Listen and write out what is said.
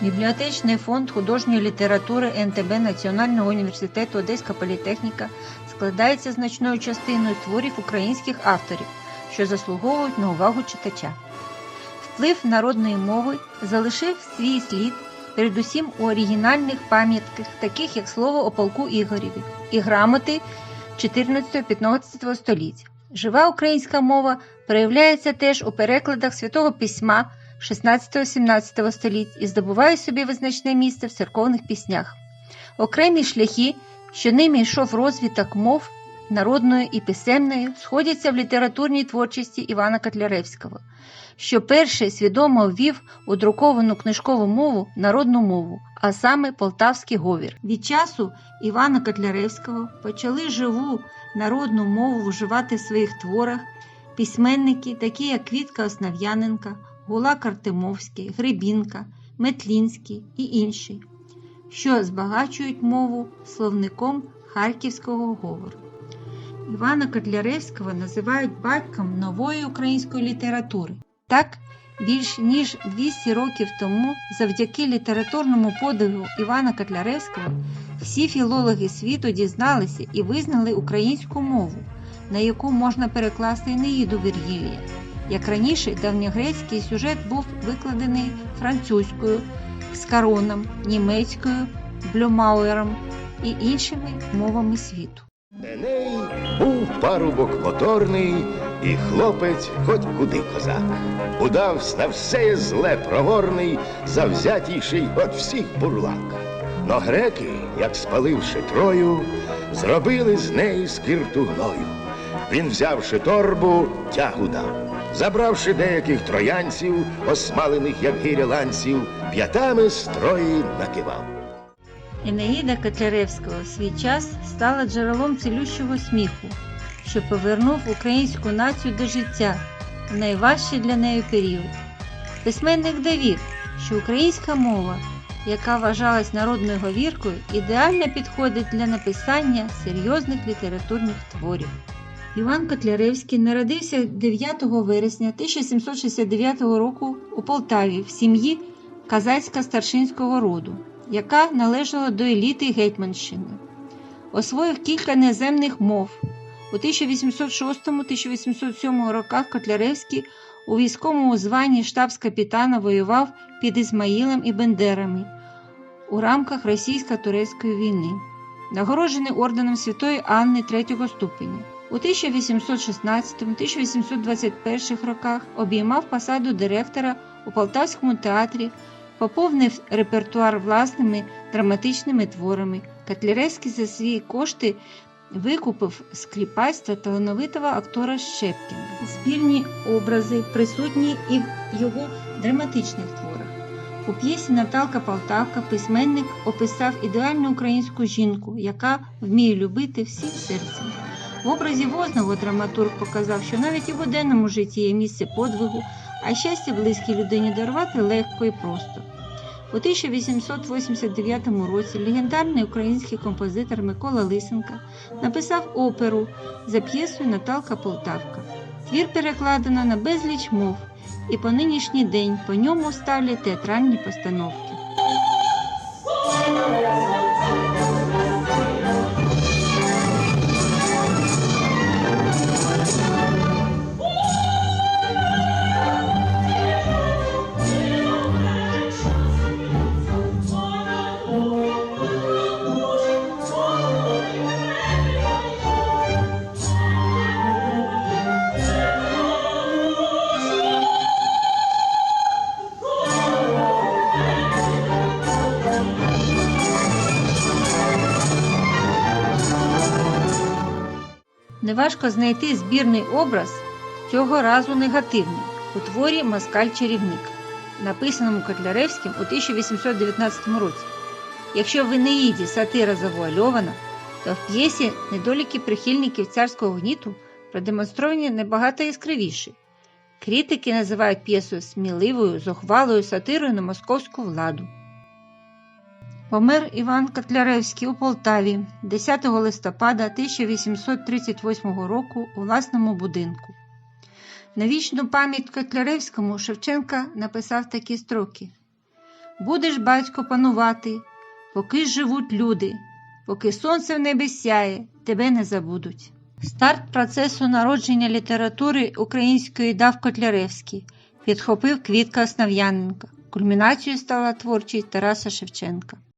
Бібліотечний фонд художньої літератури НТБ Національного університету Одеська політехніка складається значною частиною творів українських авторів, що заслуговують на увагу читача. Вплив народної мови залишив свій слід передусім у оригінальних пам'ятках, таких як слово о полку Ігорєві і грамоти 14-15 століть. Жива українська мова проявляється теж у перекладах святого письма 16-17 століть і здобуває собі визначне місце в церковних піснях. Окремі шляхи, що ними йшов розвиток мов народною і писемною, сходяться в літературній творчості Івана Котляревського, що перший свідомо ввів у друковану книжкову мову народну мову, а саме полтавський говір. Від часу Івана Котляревського почали живу народну мову вживати в своїх творах письменники, такі як Квітка Основ'яненка, Гулак Артемовський, Гребінка, Метлінський і інші, що збагачують мову словником харківського говору. Івана Котляревського називають батьком нової української літератури. Так, більш ніж 200 років тому, завдяки літературному подвигу Івана Котляревського, всі філологи світу дізналися і визнали українську мову, на яку можна перекласти Неїду Віргілія. Як раніше, давньогрецький сюжет був викладений французькою, скароном, німецькою, блюмауером і іншими мовами світу. Еней був парубок моторний, і хлопець хоть куди козак. Удавсь на все зле проворний, завзятійший от всіх бурлак. Но греки, як спаливши трою, зробили з неї скирту гною. Він, взявши торбу, тягу дав, забравши деяких троянців, осмалених, як гиря ланців, п'ятами строї накивав. Енеїда Котляревського в свій час стала джерелом цілющого сміху, що повернув українську націю до життя в найважчий для неї період. Письменник довів, що українська мова, яка вважалась народною говіркою, ідеально підходить для написання серйозних літературних творів. Іван Котляревський народився 9 вересня 1769 року у Полтаві в сім'ї казацько-старшинського роду, яка належала до еліти Гетьманщини. Освоїв кілька неземних мов. У 1806-1807 роках Котляревський у військовому званні штабс-капітана воював під Ізмаїлем і Бендерами у рамках російсько-турецької війни, нагороджений орденом Святої Анни третього ступеня. У 1816-1821 роках обіймав посаду директора у Полтавському театрі, поповнив репертуар власними драматичними творами. Котляревський за свої кошти викупив та талановитого актора Щепкіна. Спільні образи присутні і в його драматичних творах. У п'єсі Наталка Полтавка письменник описав ідеальну українську жінку, яка вміє любити всім серцем. В образі Возного драматург показав, що навіть в буденному житті є місце подвигу, а щастя близькій людині дарувати легко і просто. У 1889 році легендарний український композитор Микола Лисенка написав оперу за п'єсою Наталка Полтавка. Твір перекладено на безліч мов, і по нинішній день по ньому ставлять театральні постановки. Неважко знайти збірний образ цього разу негативний у творі Москаль-чарівник, написаному Котляревським у 1819 році. Якщо в Енеїді сатира завуальована, то в п'єсі недоліки прихильників царського гніту продемонстровані набагато яскравіші. Критики називають п'єсу сміливою, зухвалою сатирою на московську владу. Помер Іван Котляревський у Полтаві 10 листопада 1838 року у власному будинку. На вічну пам'ять Котляревському Шевченка написав такі строки: Будеш, батько, панувати, поки живуть люди, поки сонце в небі сяє, тебе не забудуть. Старт процесу народження літератури української дав Котляревський, підхопив Квітка Основ'яненка. Кульмінацією стала творчість Тараса Шевченка.